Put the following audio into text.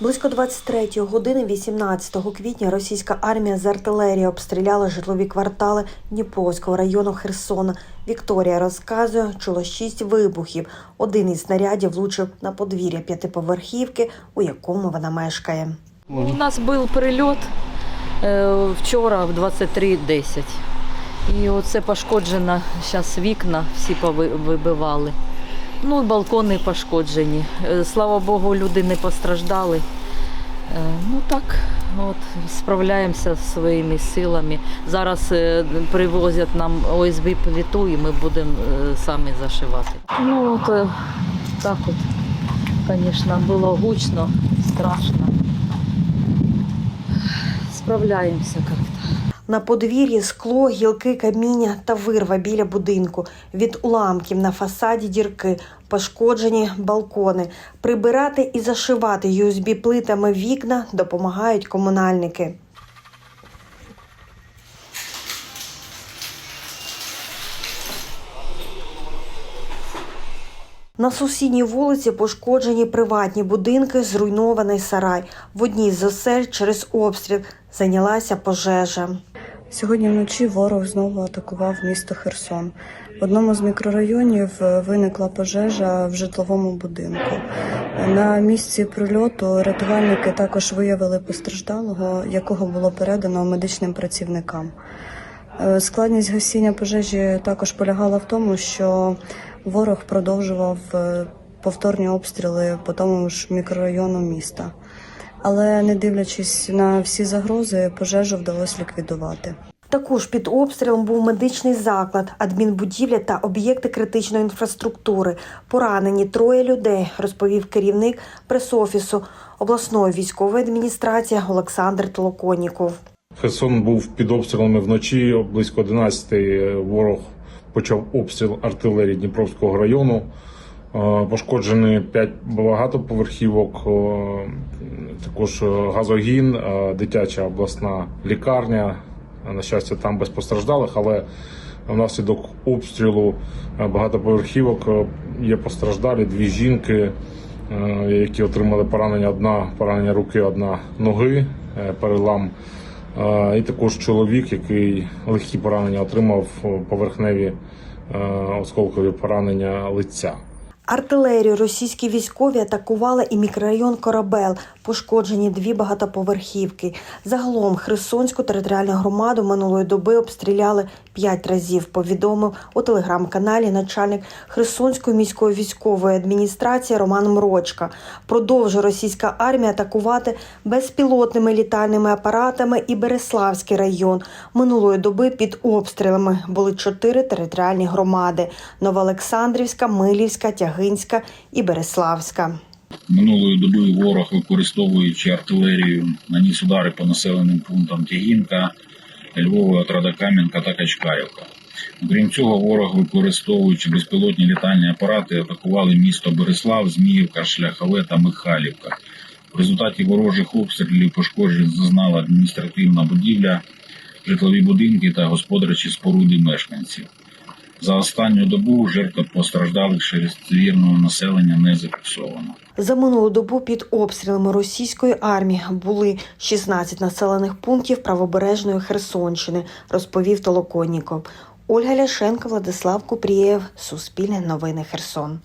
Близько 23 години 18 квітня російська армія з артилерії обстріляла житлові квартали Дніпровського району Херсона. Вікторія розказує, чула шість вибухів. Один із снарядів влучив на подвір'я п'ятиповерхівки, у якому вона мешкає. У нас був прильот е, вчора в 23.10. І оце пошкоджено, зараз вікна всі вибивали. Ну, балкони пошкоджені. Е, Слава Богу, люди не постраждали. Е, Ну так, от, справляємося своїми силами. Зараз е, привозять нам ОСБ плиту і ми будемо самі зашивати. Ну, от так от, звісно, було гучно, страшно. Справляємося. На подвір'ї скло, гілки, каміння та вирва біля будинку. Від уламків на фасаді дірки, пошкоджені балкони. Прибирати і зашивати USB-плитами вікна допомагають комунальники. На сусідній вулиці пошкоджені приватні будинки, зруйнований сарай. В одній з осель через обстріл зайнялася пожежа. Сьогодні вночі ворог знову атакував місто Херсон. В одному з мікрорайонів е, виникла пожежа в житловому будинку. На місці прильоту рятувальники також виявили постраждалого, якого було передано медичним працівникам. Е, Складність гасіння пожежі також полягала в тому, що ворог продовжував е, повторні обстріли по тому ж мікрорайону міста. Але не дивлячись на всі загрози, пожежу вдалося ліквідувати. Також під обстрілом був медичний заклад, адмінбудівля та об'єкти критичної інфраструктури. Поранені троє людей, розповів керівник прес-офісу обласної військової адміністрації Олександр Толоконіков. Херсон був під обстрілами вночі. Близько 11 ворог почав обстріл артилерії Дніпровського району. Е, Пошкоджені 5 багатоповерхівок, е, також е, газогін, е, дитяча обласна лікарня. На щастя, там без постраждалих, але внаслідок обстрілу е, багатоповерхівок е, є постраждалі дві жінки, е, які отримали поранення. Одна поранення руки, одна ноги, е, перелам. Е, І також чоловік, який легкі поранення отримав е, поверхневі е, осколкові поранення лиця. Артилерію російські військові атакували і мікрорайон Корабел, пошкоджені дві багатоповерхівки. Загалом Херсонську територіальну громаду минулої доби обстріляли п'ять разів. Повідомив у телеграм-каналі начальник Херсонської міської військової адміністрації Роман Мрочка. Продовжує російська армія атакувати безпілотними літальними апаратами і Береславський район. Минулої доби під обстрілами були чотири територіальні громади: Новоолександрівська, Милівська, Тягинська і Береславська. Минулої доби ворог, використовуючи артилерію, наніс удари по населеним пунктам Тягінка, Львова, Отрадокам'янка та Качкарівка. Окрім цього, ворог, використовуючи безпілотні літальні апарати, атакували місто Береслав, Зміївка, Шляхове та Михайлівка. В результаті ворожих обстрілів пошкоджень зазнала адміністративна будівля, житлові будинки та господарчі споруди мешканців. За останню добу жертв постраждалих через цивільного населення не зафіксовано. За минулу добу під обстрілами російської армії були 16 населених пунктів правобережної Херсонщини, розповів Толоконніков. Ольга Ляшенко, Владислав Купрієв, Суспільне новини Херсон.